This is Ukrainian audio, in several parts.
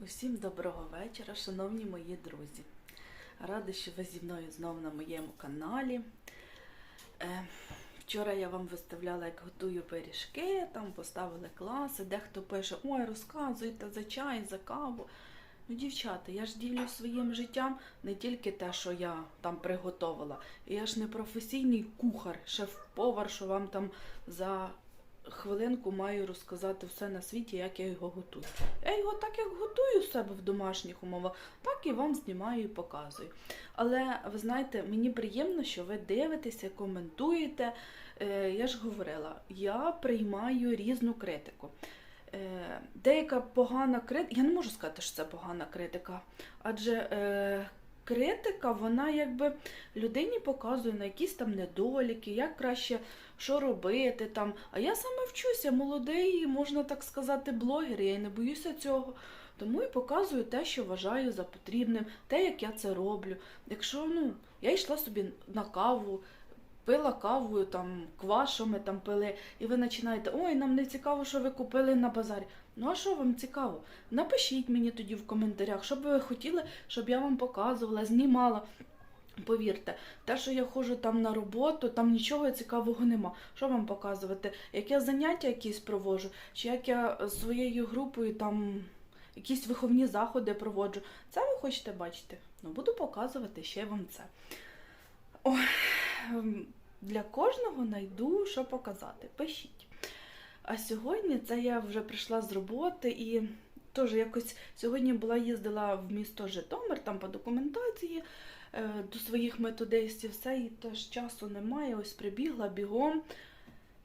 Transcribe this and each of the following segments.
Усім доброго вечора, шановні мої друзі. Рада, що ви зі мною знову на моєму каналі. Е, вчора я вам виставляла, як готую пиріжки, там поставили класи, дехто пише, ой, розказуйте за чай, за каву. Ну, дівчата, я ж ділю своїм життям не тільки те, що я там приготувала. Я ж не професійний кухар, шеф-повар, що вам там за хвилинку маю розказати все на світі, як я його готую. Я його так, як готую в себе в домашніх умовах, так і вам знімаю і показую. Але ви знаєте, мені приємно, що ви дивитеся, коментуєте. Е, я ж говорила, я приймаю різну критику. Е, деяка погана критика, я не можу сказати, що це погана критика, адже е, критика, вона якби людині показує на якісь там недоліки, як краще що робити там. А я саме вчуся, молодий, можна так сказати, блогер, я й не боюся цього. Тому і показую те, що вважаю за потрібним, те, як я це роблю. Якщо ну, я йшла собі на каву, пила каву, там, квашу ми там пили, і ви починаєте, ой, нам не цікаво, що ви купили на базарі. Ну а що вам цікаво? Напишіть мені тоді в коментарях, що би ви хотіли, щоб я вам показувала, знімала. Повірте, те, що я ходжу там на роботу, там нічого цікавого нема. Що вам показувати? Як я заняття якісь проводжу, чи як я своєю групою там якісь виховні заходи проводжу. Це ви хочете бачити? Ну, буду показувати ще вам це. Ой, ем, для кожного знайду, що показати. Пишіть. А сьогодні це я вже прийшла з роботи і теж якось сьогодні була їздила в місто Житомир, там по документації е, до своїх методистів, все, і теж часу немає. Ось прибігла бігом.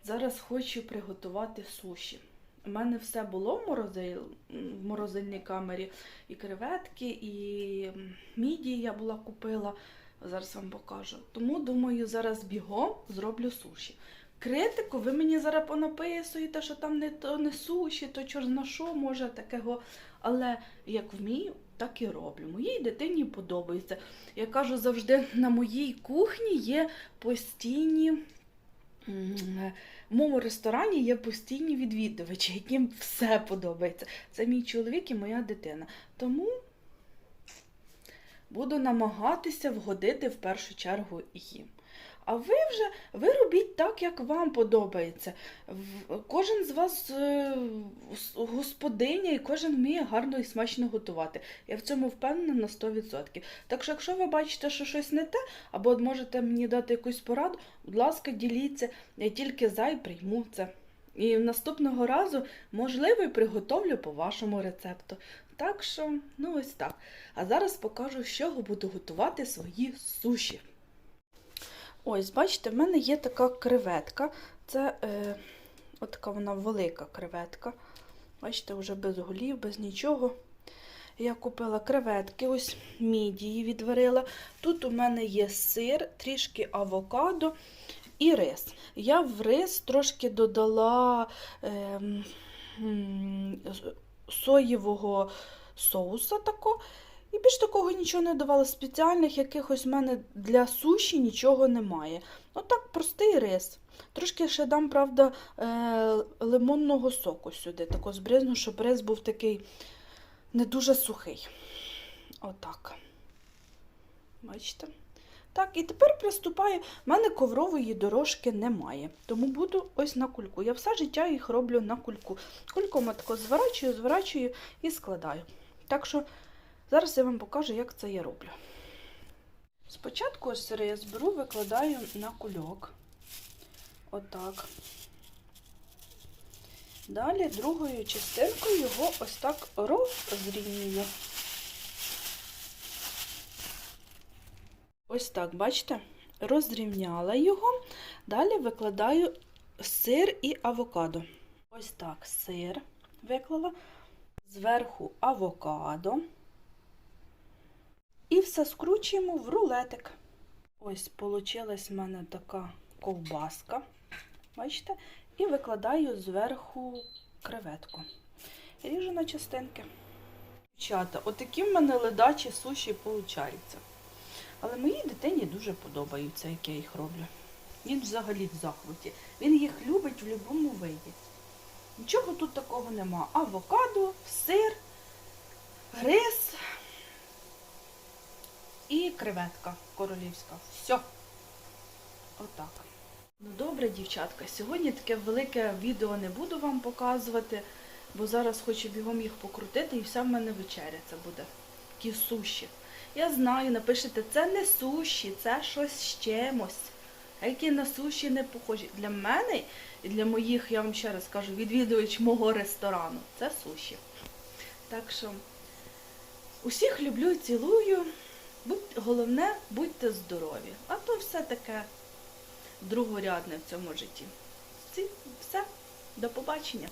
Зараз хочу приготувати суші. У мене все було в, морози... в морозильній камері. І креветки, і мідії я була купила. Зараз вам покажу. Тому думаю, зараз бігом зроблю суші. Критику, ви мені зараз понаписуєте, що там не то не суші, то чорт на що може такого. Але як вмію, так і роблю. Моїй дитині подобається. Я кажу завжди, на моїй кухні є постійні. В моєму ресторані є постійні відвідувачі, яким все подобається. Це мій чоловік і моя дитина. Тому буду намагатися вгодити в першу чергу їм. А ви вже ви робіть так, як вам подобається. Кожен з вас е, господиня і кожен вміє гарно і смачно готувати. Я в цьому впевнена на 100%. Так що, якщо ви бачите, що щось не те, або можете мені дати якусь пораду, будь ласка, діліться. Я тільки за і прийму це. І наступного разу, можливо, і приготовлю по вашому рецепту. Так що, ну ось так. А зараз покажу, з чого буду готувати свої суші. Ось, бачите, в мене є така креветка. Це е, от така вона велика креветка. Бачите, вже без голів, без нічого. Я купила креветки, ось мідії відварила. Тут у мене є сир, трішки авокадо і рис. Я в рис трошки додала м, соєвого соуса тако. І більш такого нічого не давала. Спеціальних якихось в мене для суші нічого немає. Отак простий рис. Трошки ще дам, правда, е, лимонного соку сюди, тако збризну, щоб рис був такий не дуже сухий. Отак. Бачите? Так, і тепер приступаю. У мене коврової дорожки немає, тому буду ось на кульку. Я все життя їх роблю на кульку. Кульком я тако зворачую, зворачую і складаю. Так що зараз я вам покажу, як це я роблю. Спочатку ось сири я зберу, викладаю на кульок. Отак. Далі другою частинкою його ось так розрівнюю. Ось так, бачите? Розрівняла його. Далі викладаю сир і авокадо. Ось так, сир виклала, зверху авокадо. І все скручуємо в рулетик. Ось получилась в мене така ковбаска. Бачите? І викладаю зверху креветку. Ріжу на частинки. Дівчата, отакі в мене ледачі суші получаються. Але моїй дитині дуже подобаються, як я їх роблю. Він взагалі в захваті. Він їх любить в будь-якому виді. Нічого тут такого нема. Авокадо, сир, креветка королівська. Все. Отак. Ну добре, дівчатка, сьогодні таке велике відео не буду вам показувати, бо зараз хочу бігом їх покрутити і вся в мене вечеря це буде. Такі суші. Я знаю, напишете, це не суші, це щось з чимось. Які на суші не похожі. Для мене і для моїх, я вам ще раз кажу, відвідувач мого ресторану. Це суші. Так що усіх люблю, цілую. Будь, головне, будьте здорові. А то все таке другорядне в цьому житті. Все, до побачення.